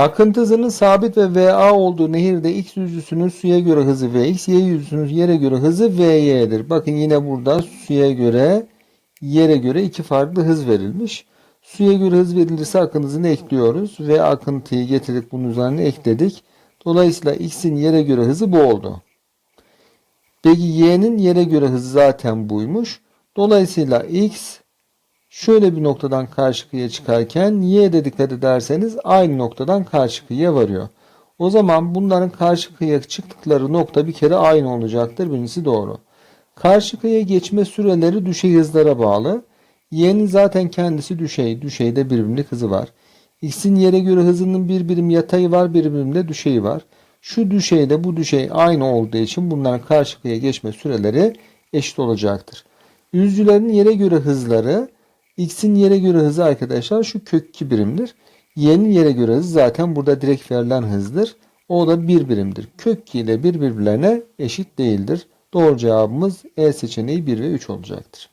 Akıntı hızının sabit ve VA olduğu nehirde X yüzüsünün suya göre hızı Vx, Y yüzüsünün yere göre hızı Vy'dir. Bakın yine burada suya göre, yere göre iki farklı hız verilmiş. Suya göre hız verilirse akıntı hızını ekliyoruz ve akıntıyı getirdik bunun üzerine ekledik. Dolayısıyla X'in yere göre hızı bu oldu. Peki Y'nin yere göre hızı zaten buymuş. Dolayısıyla X şöyle bir noktadan karşı kıyıya çıkarken Y de dikkat ederseniz aynı noktadan karşı kıyıya varıyor. O zaman bunların karşı kıyıya çıktıkları nokta bir kere aynı olacaktır. Birincisi doğru. Karşı kıyıya geçme süreleri düşey hızlara bağlı. Y'nin zaten kendisi düşey. Düşeyde bir birimlik hızı var. X'in yere göre hızının bir birim yatayı var, bir birim düşeyi var. Şu düşeyle bu düşey aynı olduğu için bunların karşı kıyıya geçme süreleri eşit olacaktır. Yüzcülerin yere göre hızları X'in yere göre hızı arkadaşlar şu kök 2 birimdir. Y'nin yere göre hızı zaten burada direkt verilen hızdır. O da 1 birimdir. Kök 2 ile 1 birbirlerine eşit değildir. Doğru cevabımız E seçeneği 1 ve 3 olacaktır.